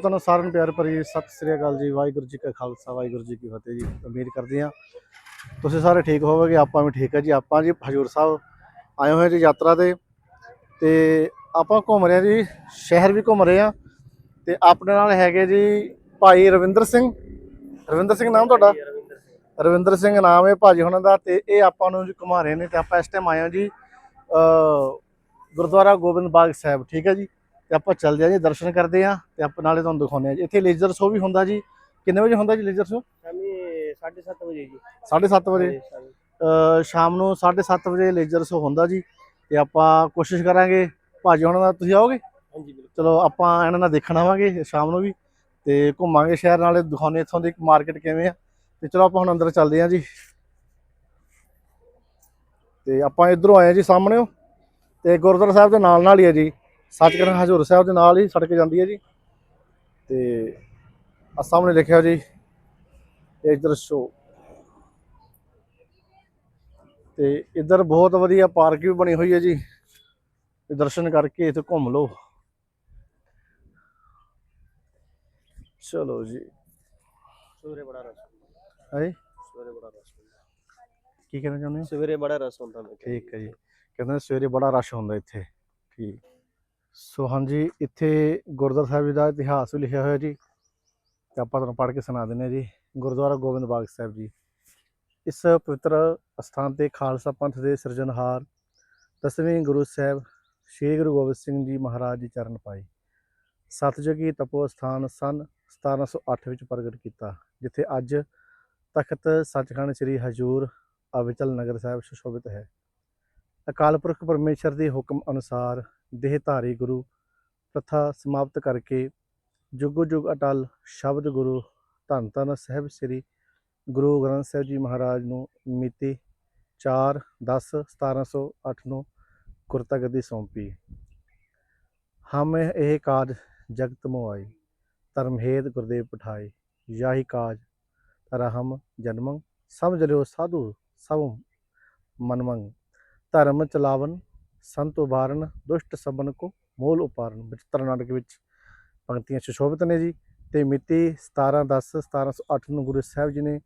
ਤੁਹਾਨੂੰ ਸਾਰਿਆਂ ਨੂੰ ਪਿਆਰ ਭਰੀ ਸਤਿ ਸ੍ਰੀ ਅਕਾਲ ਜੀ, ਵਾਹਿਗੁਰੂ ਜੀ ਕਾ ਖਾਲਸਾ, ਵਾਹਿਗੁਰੂ ਜੀ ਕੀ ਫਤਿਹ ਜੀ। ਉਮੀਦ ਕਰਦੇ ਹਾਂ ਤੁਸੀਂ ਸਾਰੇ ਠੀਕ ਹੋਵੋਗੇ, ਆਪਾਂ ਵੀ ਠੀਕ ਹੈ ਜੀ। ਆਪਾਂ ਜੀ ਹਜੂਰ ਸਾਹਿਬ ਆਏ ਹੋਏ ਜੀ ਯਾਤਰਾ ਤੇ। ਤੇ ਆਪਾਂ ਘੁੰਮ ਰਹੇ ਹਾਂ ਜੀ, ਸ਼ਹਿਰ ਵੀ ਘੁੰਮ ਰਹੇ ਹਾਂ। ਤੇ ਆਪਣੇ ਨਾਲ ਹੈਗੇ ਜੀ ਭਾਈ ਰਵਿੰਦਰ ਸਿੰਘ। ਰਵਿੰਦਰ ਸਿੰਘ ਨਾਮ ਤੁਹਾਡਾ? ਰਵਿੰਦਰ ਸਿੰਘ ਨਾਮ ਹੈ ਭਾਜੀ ਹੁਣਾਂ ਦਾ। ਤੇ ਇਹ ਆਪਾਂ ਨੂੰ ਜੀ ਘੁਮਾ ਰਹੇ ਨੇ ਤੇ ਆਪਾਂ ਇਸ ਟਾਈਮ ਆਏ ਹਾਂ ਜੀ ਗੁਰਦੁਆਰਾ ਗੋਬਿੰਦ ਬਾਗ ਸਾਹਿਬ, ਠੀਕ ਹੈ ਜੀ। ਤੇ ਆਪਾਂ ਚੱਲਦੇ ਹਾਂ ਜੀ ਦਰਸ਼ਨ ਕਰਦੇ ਹਾਂ ਤੇ ਆਪਾਂ ਨਾਲੇ ਤੁਹਾਨੂੰ ਦਿਖਾਉਂਦੇ ਜੀ। ਇੱਥੇ ਲੇਜ਼ਰ ਸ਼ੋ ਵੀ ਹੁੰਦਾ ਜੀ। ਕਿੰਨੇ ਵਜੇ ਹੁੰਦਾ ਜੀ ਲੇਜ਼ਰ ਸ਼ੋ ਸ਼ਾਮੀ 7:30 ਵਜੇ ਜੀ। 7:30 ਵਜੇ। ਸ਼ਾਮੀ। ਨੂੰ 7:30 ਵਜੇ ਲੇਜ਼ਰ ਸ਼ੋ ਹੁੰਦਾ ਜੀ ਤੇ ਆਪਾਂ ਕੋਸ਼ਿਸ਼ ਕਰਾਂਗੇ। ਭਾਜੀ ਹੁਣਾਂ ਦਾ ਤੁਸੀਂ ਆਓਗੇ? ਹਾਂਜੀ ਬਿਲਕੁਲ। ਚਲੋ ਆਪਾਂ ਇਹਨਾਂ ਨਾਲ ਦੇਖਣ ਆਵਾਂਗੇ ਸ਼ਾਮ ਨੂੰ ਵੀ ਤੇ ਘੁੰਮਾਂਗੇ ਸ਼ਹਿਰ ਨਾਲੇ ਦਿਖਾਉਂਦੇ ਇੱਥੋਂ ਦੀ ਮਾਰਕੀਟ ਕਿਵੇਂ ਆ। ਤੇ ਚਲੋ ਆਪਾਂ ਹੁਣ ਅੰਦਰ ਚੱਲਦੇ ਹਾਂ ਜੀ। ਤੇ ਆਪਾਂ ਇਧਰੋਂ ਆਏ ਜੀ ਸਾਹਮਣੇਓ ਤੇ ਗੁਰਦੁਆਰਾ ਸਾਹਿਬ ਦੇ ਨਾਲ ਨਾਲ ਹੀ ਹੈ ਜੀ। ਸੱਚਖੰਡ ਹਜ਼ੂਰ ਸਾਹਿਬ ਦੇ ਨਾਲ ਹੀ ਸੜਕ ਜਾਂਦੀ ਹੈ ਜੀ। ਤੇ ਆ ਸਾਹਮਣੇ ਲਿਖਿਆ ਜੀ ਇਧਰ ਸ਼ੋ ਤੇ ਇਧਰ ਬਹੁਤ ਵਧੀਆ ਪਾਰਕ ਵੀ ਬਣੀ ਹੋਈ ਹੈ ਜੀ। ਤੇ ਦਰਸ਼ਨ ਕਰਕੇ ਇੱਥੇ ਘੁੰਮ ਲਓ। ਚਲੋ ਜੀ। ਸਵੇਰੇ ਬੜਾ ਰਸ ਹੈ? ਸਵੇਰੇ ਬੜਾ ਰਸ ਕੀ ਕਹਿਣਾ ਚਾਹੁੰਦੇ ਹੋ? ਸਵੇਰੇ ਬੜਾ ਰਸ ਹੁੰਦਾ ਮੈਂ। ਠੀਕ ਹੈ ਜੀ। ਕਹਿੰਦੇ ਸਵੇਰੇ ਬੜਾ ਰਸ਼ ਹੁੰਦਾ ਇੱਥੇ। ਠੀਕ। ਸੋ ਹਾਂਜੀ, ਇੱਥੇ ਗੁਰਦੁਆਰਾ ਸਾਹਿਬ ਜੀ ਦਾ ਇਤਿਹਾਸ ਵੀ ਲਿਖਿਆ ਹੋਇਆ ਜੀ। ਤੇ ਆਪਾਂ ਤੁਹਾਨੂੰ ਪੜ੍ਹ ਕੇ ਸੁਣਾ ਦਿੰਦੇ ਹਾਂ ਜੀ। ਗੁਰਦੁਆਰਾ ਗੋਬਿੰਦ ਬਾਗ ਸਾਹਿਬ ਜੀ। ਇਸ ਪਵਿੱਤਰ ਅਸਥਾਨ ਤੇ ਖਾਲਸਾ ਪੰਥ ਦੇ ਸਿਰਜਣਹਾਰ ਦਸਵੇਂ ਗੁਰੂ ਸਾਹਿਬ ਸ੍ਰੀ ਗੁਰੂ ਗੋਬਿੰਦ ਸਿੰਘ ਜੀ ਮਹਾਰਾਜ ਜੀ ਚਰਨ ਪਾਏ। ਸਤਜੁਗੀ ਤਪੋ ਸਥਾਨ ਸਨ 1708 ਵਿੱਚ ਪ੍ਰਗਟ ਕੀਤਾ, ਜਿੱਥੇ ਅੱਜ ਤਖਤ ਸੱਚਖੰਡ ਸ੍ਰੀ ਹਜੂਰ ਅਵਿਚਲ ਨਗਰ ਸਾਹਿਬ ਸੁਸ਼ੋਭਿਤ ਹੈ। ਅਕਾਲ ਪੁਰਖ ਪਰਮੇਸ਼ਰ ਦੇ ਹੁਕਮ ਅਨੁਸਾਰ ਦੇਹਧਾਰੀ ਗੁਰੂ ਪ੍ਰਥਾ ਸਮਾਪਤ ਕਰਕੇ ਜੁਗੋ ਜੁਗ ਅਟਲ ਸ਼ਬਦ ਗੁਰੂ ਧੰਨ ਧੰਨ ਸਾਹਿਬ ਸ੍ਰੀ ਗੁਰੂ ਗ੍ਰੰਥ ਸਾਹਿਬ ਜੀ ਮਹਾਰਾਜ ਨੂੰ ਮਿਤੀ 4 10 1708 ਨੂੰ ਕੁਰਤਾ ਗੱਦੀ ਸੌਂਪੀ। ਹਮ ਇਹ ਕਾਜ ਜਗਤ ਮੋਆਈ ਧਰਮ ਹੇਤ ਗੁਰਦੇਵ ਪਠਾਏ ਯਾਹੀ ਕਾਜ ਤਰਹਮ ਜਨਮੰ, ਸਮਝ ਲਿਓ ਸਾਧੂ ਸਭ ਮਨਮੰਗ ਧਰਮ ਚਲਾਵਨ, ਸੰਤ ਉਬਾਰਨ ਦੁਸ਼ਟ ਸਬਨ ਕੋ ਮੂਲ ਉਪਾਰਨ। ਵਿੱਚ ਤਰਨਾਟਕ ਵਿੱਚ ਪੰਕਤੀਆਂ ਸੁਸ਼ੋਭਿਤ ਨੇ ਜੀ ਤੇ ਮਿਤੀ 17 10 1708 ਨੂੰ ਗੁਰੂ ਸਾਹਿਬ ਜੀ ਨੇ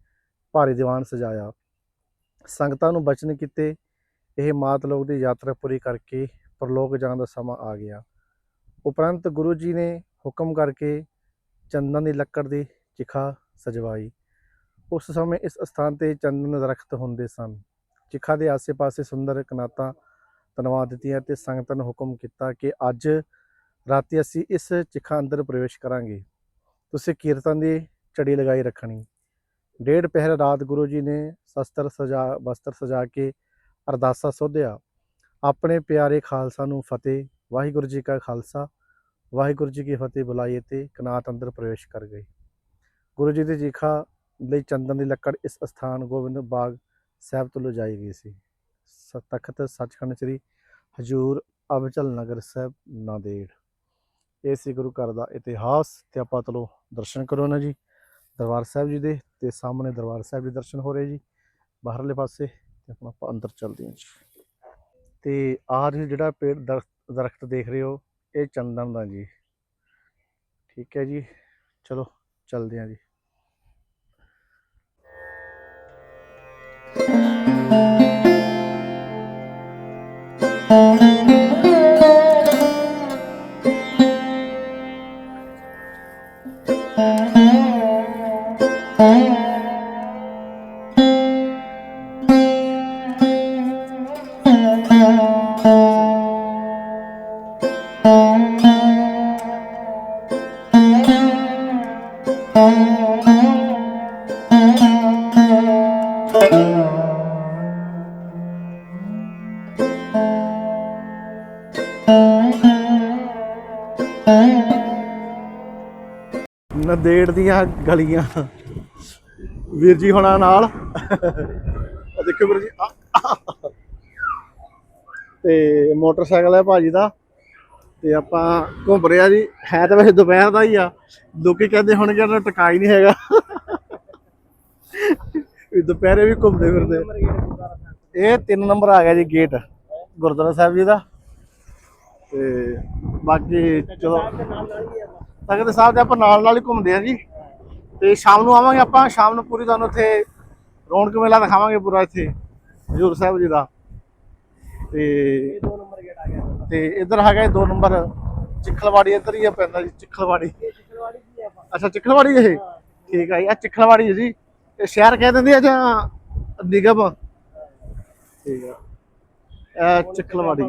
ਭਾਰੀ ਦੀਵਾਨ ਸਜਾਇਆ। ਸੰਗਤਾਂ ਨੂੰ ਬਚਨ ਕੀਤੇ। ਇਹ ਮਾਤ ਲੋਕ ਦੀ ਯਾਤਰਾ ਪੂਰੀ ਕਰਕੇ ਪਰਲੋਕ ਜਾਣ ਦਾ ਸਮਾਂ ਆ ਗਿਆ। ਉਪਰੰਤ ਗੁਰੂ ਜੀ ਨੇ ਹੁਕਮ ਕਰਕੇ ਚੰਦਨ ਦੀ ਲੱਕੜ ਦੀ ਚਿਖਾ ਸਜਵਾਈ। ਉਸ ਸਮੇਂ ਇਸ ਸਥਾਨ ਤੇ ਚੰਦਨ ਦਰਖਤ ਹੁੰਦੇ ਸਨ। ਚਿਖਾ ਦੇ ਆਸੇ-ਪਾਸੇ ਸੁੰਦਰ ਕਨਾਤਾਂ ਤਨਵਾ ਦਿੱਤੀਆਂ ਤੇ ਸੰਗਤਾਂ ਨੂੰ ਹੁਕਮ ਕੀਤਾ ਕਿ ਅੱਜ ਰਾਤੀ ਅਸੀਂ ਇਸ ਚਿਖਾ ਅੰਦਰ ਪ੍ਰਵੇਸ਼ ਕਰਾਂਗੇ। ਤੁਸੀਂ ਕੀਰਤਨ ਦੀ ਝੜੀ ਲਗਾਈ ਰੱਖਣੀ। ਡੇਢ ਪਹਿਰ ਰਾਤ ਗੁਰੂ ਜੀ ਨੇ ਸ਼ਸਤਰ ਸਜਾ ਵਸਤਰ ਸਜਾ ਕੇ ਅਰਦਾਸਾ ਸੋਧਿਆ। ਆਪਣੇ ਪਿਆਰੇ ਖਾਲਸਾ ਨੂੰ ਫਤਿਹ, ਵਾਹਿਗੁਰੂ ਜੀ ਕਾ ਖਾਲਸਾ, ਵਾਹਿਗੁਰੂ ਜੀ ਕੀ ਫਤਿਹ ਬੁਲਾਈਏ ਤੇ ਕਨਾਤ ਅੰਦਰ ਪ੍ਰਵੇਸ਼ ਕਰ ਗਏ। ਗੁਰੂ ਜੀ ਦੀ ਚਿਖਾ ਲਈ ਚੰਦਨ ਦੀ ਲੱਕੜ ਇਸ ਸਥਾਨ ਗੋਬਿੰਦ ਬਾਗ ਸਾਹਿਬ ਤੋਂ ਲਿਜਾਈ ਗਈ ਸੀ। ਸ- ਤਖਤ ਸੱਚਖੰਡ ਸ੍ਰੀ ਹਜੂਰ ਅਬਚਲ ਨਗਰ ਸਾਹਿਬ, ਨਾਂਦੇੜ। ਇਹ ਸੀ ਗੁਰੂ ਘਰ ਦਾ ਇਤਿਹਾਸ ਤੇ ਆਪਾਂ ਚਲੋ ਦਰਸ਼ਨ ਕਰੋ ਨਾ ਜੀ। ਦਰਬਾਰ ਸਾਹਿਬ ਜੀ ਦੇ ਤੇ ਸਾਹਮਣੇ ਦਰਬਾਰ ਸਾਹਿਬ ਦੇ ਦਰਸ਼ਨ ਹੋ ਰਹੇ ਜੀ। ਬਾਹਰਲੇ ਪਾਸੇ ਤੇ ਹੁਣ ਆਪਾਂ ਅੰਦਰ ਚੱਲਦੇ ਹਾਂ ਜੀ। ਤੇ ਆਹ ਤੁਸੀਂ ਜਿਹੜਾ ਪੇੜ ਦਰਖਤ ਦਰਖਤ ਦੇਖ ਰਹੇ ਹੋ, ਇਹ ਚੰਦਨ ਦਾ ਜੀ। ਠੀਕ ਹੈ ਜੀ। ਚਲੋ, ਚੱਲਦੇ ਹਾਂ ਜੀ। you ਨਦੇੜ ਦੀਆਂ ਗਲੀਆਂ। ਵੀਰ ਜੀ ਹੁਣਾਂ ਨਾਲ। ਆ ਦੇਖੋ ਵੀਰ ਜੀ ਤੇ ਮੋਟਰਸਾਈਕਲ ਹੈ ਭਾਜੀ ਦਾ। ਤੇ ਆਪਾਂ ਘੁੰਮ ਰਿਹਾ ਜੀ। ਹੈ ਤਾਂ ਵੈਸੇ ਦੁਪਹਿਰ ਦਾ ਹੀ ਆ। ਲੋਕੀ ਕਹਿੰਦੇ ਹੁਣ ਕਿ ਟਿਕਾ ਹੀ ਨਹੀਂ ਹੈਗਾ। ਵੀ ਦੁਪਹਿਰੇ ਵੀ ਘੁੰਮਦੇ ਫਿਰਦੇ। ਇਹ 3 ਨੰਬਰ ਆ ਗਿਆ ਜੀ ਗੇਟ ਗੁਰਦੁਆਰਾ ਸਾਹਿਬ ਜੀ ਦਾ। ਤੇ ਬਾਕੀ ਚਲੋ। ਤਖਤ ਸਾਹਿਬ ਦੇ ਆਪਾਂ ਨਾਲ ਨਾਲ ਹੀ ਘੁੰਮਦੇ ਆ ਜੀ। ਤੇ ਸ਼ਾਮ ਨੂੰ ਆਵਾਂਗੇ ਆਪਾਂ, ਸ਼ਾਮ ਨੂੰ ਪੂਰੀ ਤੁਹਾਨੂੰ ਇੱਥੇ ਰੌਣਕ ਮੇਲਾ ਦਿਖਾਵਾਂਗੇ ਪੂਰਾ ਇੱਥੇ, ਹਜੂਰ ਸਾਹਿਬ ਜੀ ਦਾ। ਤੇ ਇਹ ਦੋ ਨੰਬਰ ਗੇਟ ਆ ਗਿਆ ਤੇ ਇੱਧਰ ਹੈਗਾ ਇਹ ਦੋ ਨੰਬਰ, ਚਿੱਖਲਵਾੜੀ ਇੱਧਰ ਹੀ ਪੈਂਦਾ ਜੀ, ਚਿੱਖਲਵਾੜੀ। ਇਹ ਕੀ ਆ ਅੱਛਾ, ਚਿੱਖਲਵਾੜੀ ਇਹ? ਠੀਕ ਆ ਜੀ ਆ ਚਿੱਖਲਵਾੜੀ ਜੀ। ਇਹ ਸ਼ਹਿਰ ਕਹਿ ਦਿੰਦੇ ਆ ਜਾਂ ਨਿਗਮ? ਠੀਕ ਆ। ਇਹ ਚਿੱਖਲਵਾੜੀ।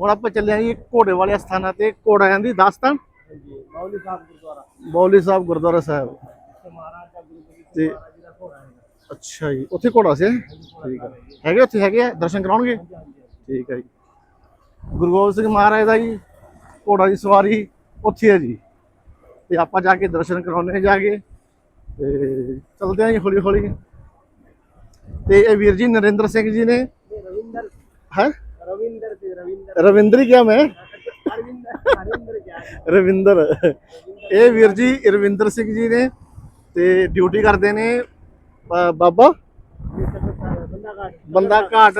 ਹੁਣ ਆਪਾਂ ਚੱਲੇ ਆਂ ਜੀ ਘੋੜੇ ਵਾਲੇ ਸਥਾਨਾਂ ਤੇ, ਘੋੜਿਆਂ ਦੀ ਦਾਸਤਾਨ ਮੌਲੀ ਸਾਹਿਬ ਗੁਰਦੁਆਰਾ। ਬੌਲੀ ਸਾਹਿਬ ਗੁਰਦੁਆਰਾ ਸਾਹਿਬ। ਤੇ ਮਹਾਰਾਜ ਦਾ ਗੁਰੂ ਗੋਬਿੰਦ ਤੇ ਸਿੰਘ ਮਹਾਰਾਜ ਜੀ ਦਾ ਘੋੜਾ ਹੈ ਅੱਛਾ ਜੀ ਉੱਥੇ ਘੋੜਾ ਸੀ ਠੀਕ ਆ। ਹੈਗੇ ਉੱਥੇ ਹੈਗੇ ਆ? ਦਰਸ਼ਨ ਕਰਾਉਣਗੇ? ਠੀਕ ਹੈ ਜੀ। ਗੁਰੂ ਗੋਬਿੰਦ ਸਿੰਘ ਮਹਾਰਾਜ ਦਾ ਜੀ ਘੋੜਾ ਦੀ ਸਵਾਰੀ ਉੱਥੇ ਹੈ ਜੀ। ਤੇ ਆਪਾਂ ਜਾ ਕੇ ਦਰਸ਼ਨ ਕਰਾਉਣੇ ਜਾ ਕੇ। ਤੇ ਚਲਦੇ ਆਂ ਜੀ ਹੌਲੀ ਹੌਲੀ ਤੇ ਇਹ ਵੀਰ ਜੀ ਨਰਿੰਦਰ ਸਿੰਘ ਜੀ ਨੇ ਰਵਿੰਦਰ। ਹੈ? ਰਵਿੰਦਰ ਤੇ ਰਵਿੰਦਰ। ਰਵਿੰਦਰ ਹੀ ਕਿਹਾ ਮੈਂ। ਰਵਿੰਦਰ। ਇਹ ਵੀਰ ਜੀ ਰਵਿੰਦਰ ਸਿੰਘ ਜੀ ਨੇ ਤੇ ਡਿਊਟੀ ਕਰਦੇ ਨੇ ਬਾਬਾ? ਬੰਦਾ ਘਾਟ।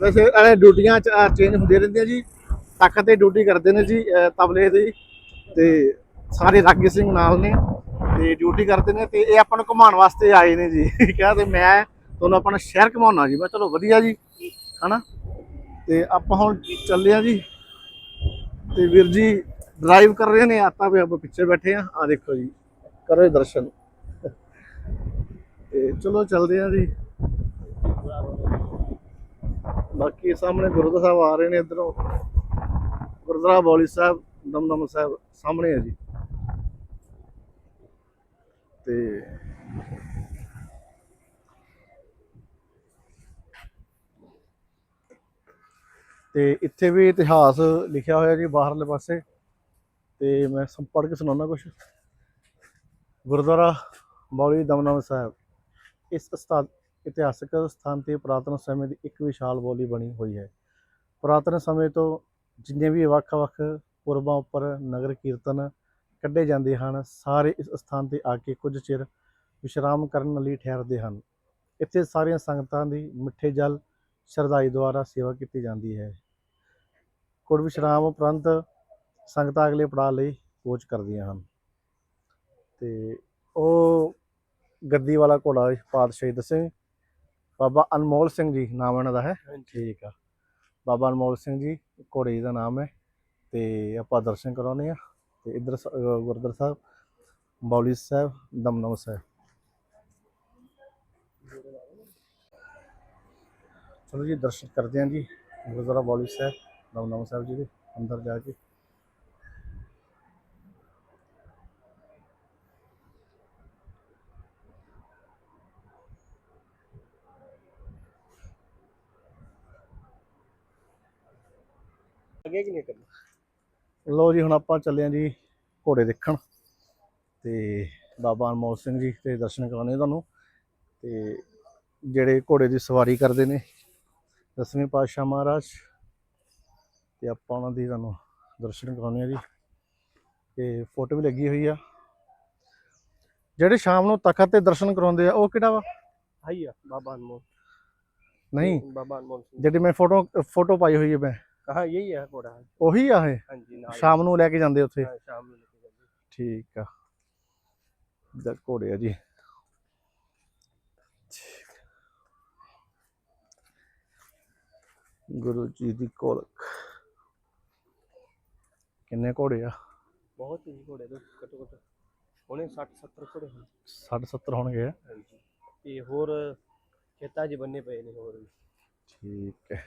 ਵੈਸੇ ਇਹ ਡਿਊਟੀਆਂ ਚੇਂਜ ਹੁੰਦੀਆਂ ਰਹਿੰਦੀਆਂ ਜੀ। ਤਖਤ ਤੇ ਡਿਊਟੀ ਕਰਦੇ ਨੇ ਜੀ ਤਬਲੇ ਦੀ ਤੇ ਸਾਰੇ ਰਾਗੀ ਸਿੰਘ ਨਾਲ ਨੇ। ਤੇ ਡਿਊਟੀ ਕਰਦੇ ਨੇ ਤੇ ਇਹ ਆਪਾਂ ਨੂੰ ਘੁਮਾਉਣ ਵਾਸਤੇ ਆਏ ਨੇ ਜੀ। ਕਿਹਾ ਕਹਿੰਦੇ ਮੈਂ ਤੁਹਾਨੂੰ ਆਪਣਾ ਸ਼ਹਿਰ ਘੁਮਾਉਣਾ ਜੀ। ਮੈਂ ਚਲੋ ਵਧੀਆ ਜੀ, ਹਨਾ? ਤੇ ਆਪਾਂ ਹੁਣ ਚੱਲੇ ਆ ਜੀ। ਤੇ ਵੀਰ ਜੀ ਡਰਾਈਵ ਕਰ ਰਹੇ ਨੇ, ਆਪਾਂ ਵੀ ਆਪਾਂ ਪਿੱਛੇ ਬੈਠੇ ਆ ਆ ਦੇਖੋ ਜੀ, ਕਰੋ ਦਰਸ਼ਨ। ਤੇ ਚਲੋ ਚੱਲਦੇ ਆ ਜੀ। ਬਾਕੀ ਸਾਹਮਣੇ ਗੁਰਦੁਆਰਾ ਸਾਹਿਬ ਆ ਰਹੇ ਨੇ ਇਧਰੋਂ। ਗੁਰਦੁਆਰਾ ਬੌਲੀ ਸਾਹਿਬ, ਦਮਦਮ ਸਾਹਿਬ ਸਾਹਮਣੇ ਹੈ ਜੀ। ਤੇ ਤੇ ਇੱਥੇ ਵੀ ਇਤਿਹਾਸ ਲਿਖਿਆ ਹੋਇਆ ਜੀ ਬਾਹਰਲੇ ਪਾਸੇ। ਤੇ ਮੈਂ ਸੰ ਪੜ੍ਹ ਕੇ ਸੁਣਾਉਣਾ ਕੁਝ ਗੁਰਦੁਆਰਾ ਬੌਲੀ ਦਮਦਮ ਸਾਹਿਬ। ਇਸ ਸਥਾਨ ਇਤਿਹਾਸਕ ਸਥਾਨ ਤੇ ਪੁਰਾਤਨ ਸਮੇਂ ਦੀ ਇੱਕ ਵਿਸ਼ਾਲ ਬੋਲੀ ਬਣੀ ਹੋਈ ਹੈ। ਪੁਰਾਤਨ ਸਮੇਂ ਤੋਂ ਜਿੰਨੇ ਵੀ ਵੱਖ-ਵੱਖ ਪੁਰਬਾਂ ਉੱਪਰ ਨਗਰ ਕੀਰਤਨ ਕੱਢੇ ਜਾਂਦੇ ਹਨ, ਸਾਰੇ ਇਸ ਸਥਾਨ ਤੇ ਆ ਕੇ ਕੁਝ ਚਿਰ ਵਿਸ਼ਰਾਮ ਕਰਨ ਲਈ ਠਹਿਰਦੇ ਹਨ। ਇੱਥੇ ਸਾਰੀਆਂ ਸੰਗਤਾਂ ਦੀ ਮਿੱਠੇ ਜਲ, ਸ਼ਰਧਾਈ ਦੁਆਰਾ ਸੇਵਾ ਕੀਤੀ ਜਾਂਦੀ ਹੈ। ਕੁੜ ਵਿਸ਼ਰਾਮ ਉਪਰੰਤ ਸੰਗਤਾਂ ਅਗਲੇ ਪੜਾਅ ਲਈ ਕੋਚ ਕਰਦੀਆਂ ਹਨ। ਤੇ ਉਹ ਗੱਦੀ ਵਾਲਾ ਘੋੜਾ ਪਾਤਸ਼ਾਹੀ ਦੱਸੇ। ਬਾਬਾ ਅਨਮੋਲ ਸਿੰਘ ਜੀ ਨਾਮ ਇਹਨਾਂ ਦਾ ਹੈ। ਠੀਕ ਆ। ਬਾਬਾ ਅਨਮੋਲ ਸਿੰਘ ਜੀ ਘੋੜੇ ਦਾ ਨਾਮ ਹੈ। ਤੇ ਆਪਾਂ ਦਰਸ਼ਨ ਕਰਾਉਣੇ ਆ ਤੇ ਇਧਰ ਗੁਰਦੁਆਰਾ ਸਾਹਿਬ ਬੌਲੀ ਸਾਹਿਬ ਦਮਦਮ ਸਾਹਿਬ। ਚਲੋ ਜੀ ਦਰਸ਼ਨ ਕਰਦੇ ਹਾਂ ਜੀ। ਗੁਰਦੁਆਰਾ ਬੌਲੀ ਸਾਹਿਬ ਦਮਦਮ ਸਾਹਿਬ ਜੀ ਦੇ ਅੰਦਰ ਜਾ ਕੇ। ਅੱਗੇ ਕਿ ਨਹੀਂ ਕਰਨਾ ਲੋ ਜੀ ਹੁਣ ਆਪਾਂ ਚੱਲੇ ਹਾਂ ਜੀ ਘੋੜੇ ਦੇਖਣ ਤੇ ਬਾਬਾ ਅਨਮੋਲ ਸਿੰਘ ਜੀ ਤੇ ਦਰਸ਼ਨ ਕਰਾਉਣੇ ਤੁਹਾਨੂੰ। ਤੇ ਜਿਹੜੇ ਘੋੜੇ ਦੀ ਸਵਾਰੀ ਕਰਦੇ ਨੇ ਦਸਵੇਂ ਪਾਤਸ਼ਾਹ ਮਹਾਰਾਜ ਤੇ ਆਪਾਂ ਉਹਨਾਂ ਦੀ ਤੁਹਾਨੂੰ ਦਰਸ਼ਨ ਕਰਾਉਣੇ ਆ ਜੀ। ਤੇ ਫੋਟੋ ਵੀ ਲੱਗੀ ਹੋਈ ਆ। ਜਿਹੜੇ ਸ਼ਾਮ ਨੂੰ ਤਖਤ ਤੇ ਦਰਸ਼ਨ ਕਰਾਉਂਦੇ ਆ ਉਹ ਕਿਹੜਾ ਵਾ? ਹਾਈ ਆ ਬਾਬਾ ਅਨਮੋਲ। ਨਹੀਂ। ਬਾਬਾ ਅਨਮੋਲ ਜਿਹੜੀ ਮੈਂ ਫੋਟੋ ਫੋਟੋ ਪਾਈ ਹੋਈ ਹੈ ਮੈਂ। ਕਹਾ ਯਹੀ ਹੈ ਘੋੜਾ। ਉਹੀ ਆ ਇਹ? ਹਾਂਜੀ ਨਾਲ ਸ਼ਾਮ ਨੂੰ ਲੈ ਕੇ ਜਾਂਦੇ ਉੱਥੇ? ਹਾਂ, ਸ਼ਾਮ ਨੂੰ ਲੈ ਕੇ ਜਾਂਦੇ। ਠੀਕ ਆ। ਇਧਰ ਘੋੜੇ ਆ ਜੀ। ਗੁਰੂ ਜੀ ਦੀ ਕੋਲਕ ਕਿੰਨੇ ਘੋੜੇ ਆ? ਬਹੁਤ ਹੀ ਘੋੜੇ ਤੋਂ ਘੱਟੋ ਘੱਟ ਉਹਨੇ 60 70 ਘੋੜੇ ਹਨ 60 70 ਹੋਣਗੇ? ਹਾਂਜੀ। ਤੇ ਹੋਰ ਖੇਤਾਂ 'ਚ ਬੰਨੇ ਪਏ ਨੇ ਹੋਰ ਵੀ। ਠੀਕ ਹੈ।